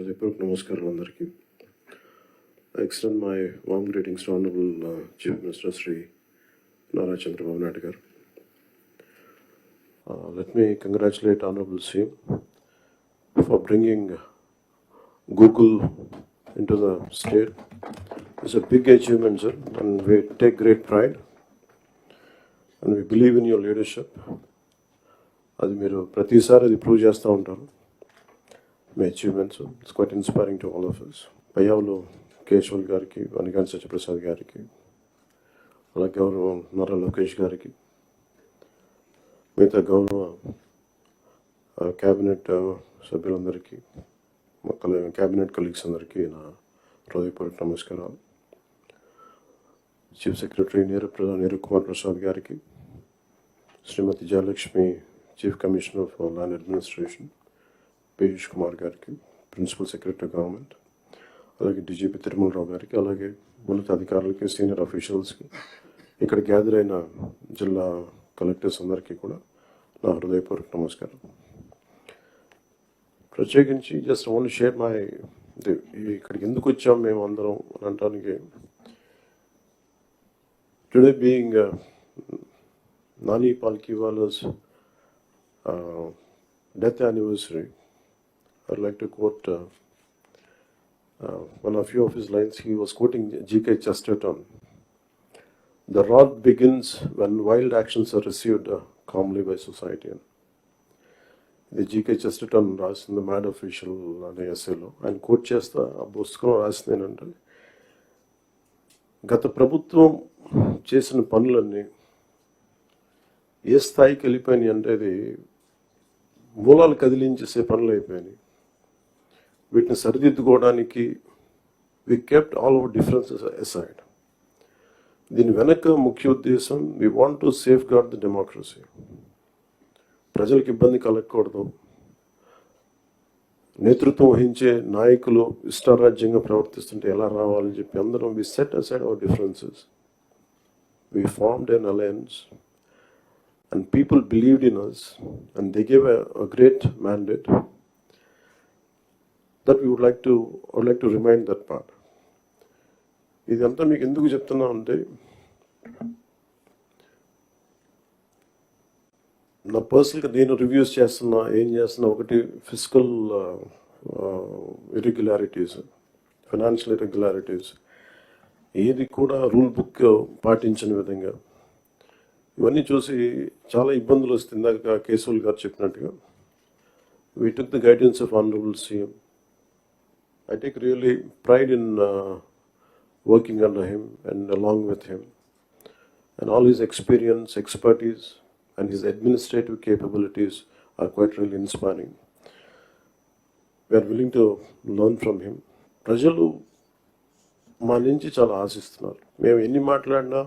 హృదయపూర్వక నమస్కారం అందరికీ. Extend my warm greetings to honourable chief minister Shri Nara Chandrababu Naidu garu. Let me congratulate honourable CM for bringing Google into the state it's a big achievement sir and we take great pride and we believe in your leadership అది మీరు ప్రతిసారి అది prove చేస్తూ ఉంటారు. మీ achievements it's quite inspiring to all of us Payyavula Keshav గారికి వనికాంత్ సత్యప్రసాద్ గారికి అలా గౌరవ నారా లోకేష్ గారికి మిగతా గౌరవ క్యాబినెట్ సభ్యులందరికీ మా క్యాబినెట్ కలీగ్స్ అందరికీ నా హృదయపూర్వక నమస్కారాలు. చీఫ్ సెక్రటరీ నీరు నీరు కుమార్ ప్రసాద్ గారికి Shrimati Jayalakshmi chief commissioner for land administration Piyush Kumar గారికి ప్రిన్సిపల్ సెక్రటరీ గవర్నమెంట్ అలాగే డీజీపీ తిరుమలరావు గారికి అలాగే ఉన్నత అధికారులకి సీనియర్ అఫీషియల్స్కి ఇక్కడ గ్యాదర్ అయిన జిల్లా కలెక్టర్స్ అందరికీ కూడా నా హృదయపూర్వక నమస్కారం. ప్రత్యేకించి జస్ట్ ఓన్లీ షేర్ మై ఇక్కడికి ఎందుకు వచ్చాం మేము అందరం అని అనడానికి today being Nani Palkhivala's death anniversary I'd like to quote uh, uh, one of few of his lines. He was quoting G.K. Chesterton. The wrath begins when wild actions are received uh, calmly by society. ఇది GK Chesterton రాసింది mad official అనే ఎస్ఏలో ఆయన coat చేస్తా ఆ పుస్తకం రాసింది ఏంటంటే గత ప్రభుత్వం చేసిన పనులన్నీ ఏ స్థాయికి వెళ్ళిపోయినాయి అంటే అది మూలాలు కదిలించేసే పనులు అయిపోయినాయి వీటిని సరిదిద్దుకోవడానికి we kept all over differences aside దీని వెనక ముఖ్య ఉద్దేశం we want to safeguard the democracy ప్రజలకు ఇబ్బంది కలగకూడదు. నేతృత్వం వహించే నాయకులు ఇష్టారాజ్యంగా ప్రవర్తిస్తుంటే ఎలా రావాలని చెప్పి అందరం we set aside our differences we formed an alliance and people believed in us and they gave a great mandate that we would like to would like to remind that part ఇదంతా మీకు ఎందుకు చెప్తున్నా అంటే నా పర్సనల్గా నేను reviews చేస్తున్నా ఏం చేస్తున్నా ఒకటి ఫిజికల్ ఇరెగ్యులారిటీస్ ఫైనాన్షియల్ ఇరెగ్యులారిటీస్ ఏది కూడా రూల్ బుక్ పాటించని విధంగా ఇవన్నీ చూసి చాలా ఇబ్బందులు వస్తుంది. ఇందాక కేశవుల్ గారు చెప్పినట్టుగా we took the guidance of honourable CM I take really pride in uh, working under him and along with him. And all his experience, expertise, and his administrative capabilities are quite really inspiring. We are willing to learn from him. ప్రజలు మా నుంచి చాలా ఆశిస్తున్నారు మేము ఎన్ని మాట్లాడినా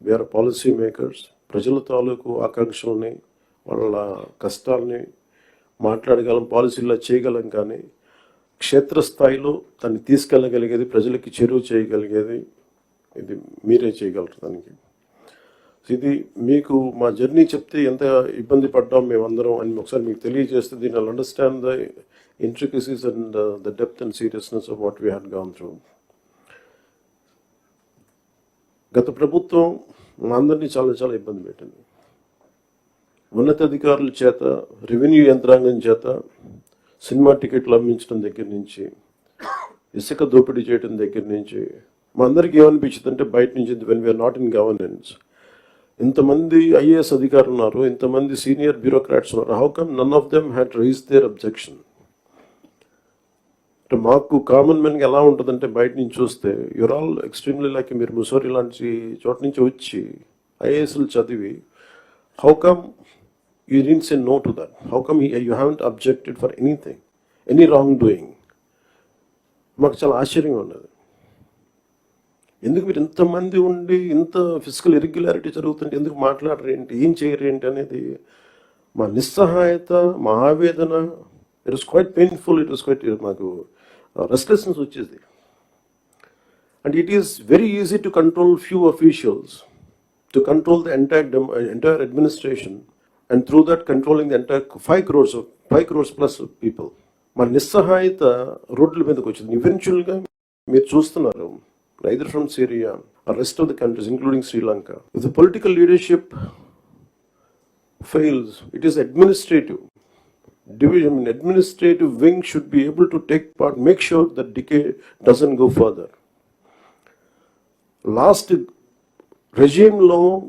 we are policy makers ప్రజల తాలూకు ఆకాంక్షల్ని వాళ్ళ కష్టాలని మాట్లాడగలం పాలసీలో చేయగలం కానీ క్షేత్రస్థాయిలో దాన్ని తీసుకెళ్ళగలిగేది ప్రజలకి చెరువు చేయగలిగేది ఇది మీరే చేయగలరు దానికి. ఇది మీకు మా జర్నీ చెప్తే ఎంత ఇబ్బంది పడ్డాం మేమందరం అని ఒకసారి మీకు తెలియజేస్తే దీని understand the intricacies and the depth and seriousness of what we had gone through గత ప్రభుత్వం మా అందరినీ చాలా చాలా ఇబ్బంది పెట్టింది. ఉన్నతాధికారుల చేత రెవెన్యూ యంత్రాంగం చేత సినిమా టికెట్లు అమ్మించడం దగ్గర నుంచి ఇసుక దోపిడీ చేయడం దగ్గర నుంచి మా అందరికి ఏమనిపించింది అంటే బయట నుంచి when we are not in governance ఇంతమంది ఐఏఎస్ అధికారులు ఉన్నారు ఇంతమంది సీనియర్ బ్యూరోక్రాట్స్ ఉన్నారు how come none of them had raise their objection అంటే మాకు కామన్ మెన్కి ఎలా ఉంటుందంటే బయట నుంచి చూస్తే యువర్ ఆల్ ఎక్స్ట్రీమ్లీ లైక్ మీరు ముసోరి లాంటి చోట నుంచి వచ్చి ఐఏఎస్లు చదివి how come you didn't say no to that. How come he, you haven't objected for anything, any wrongdoing? మాకు చాలా ఆశ్చర్యంగా ఉన్నది. ఎందుకు మీరు ఇంతమంది ఉండి ఇంత ఫిజికల్ ఇరెగ్యులారిటీ జరుగుతుంటే ఎందుకు మాట్లాడరు ఏంటి? ఏం చేయరు ఏంటి అనేది మా నిస్సహాయత మా ఆవేదన it is quite painful it is quite మాకు uh, రెస్ట్లెస్నెస్ వచ్చేది. And it is very easy to control few officials to control the entire entire administration and through that controlling the entire 5 crores of 5 crores plus of people మన నిస్సహాయత రోడ్ల మీదకి వచ్చింది ఈవెన్చువల్గా మీరు చూస్తున్నారు either from Syria rest of the countries including Sri Lanka the political leadership fails, it is administrative. Division, administrative wing should be able to take part, make sure that decay doesn't go further. Last regime law,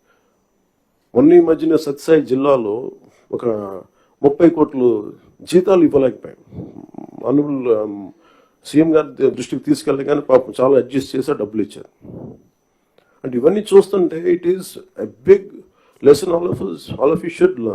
మొన్న ఈ మధ్యన సత్యసాయి జిల్లాలో ఒక ముప్పై కోట్లు జీతాలు ఇవ్వలేకపోయాం అనుబుల్ CM గారి దృష్టికి తీసుకెళ్ళి కానీ పాపం చాలా అడ్జస్ట్ చేసి డబ్బులు ఇచ్చారు. అంటే ఇవన్నీ చూస్తుంటే it is a big lesson all of all of you should learn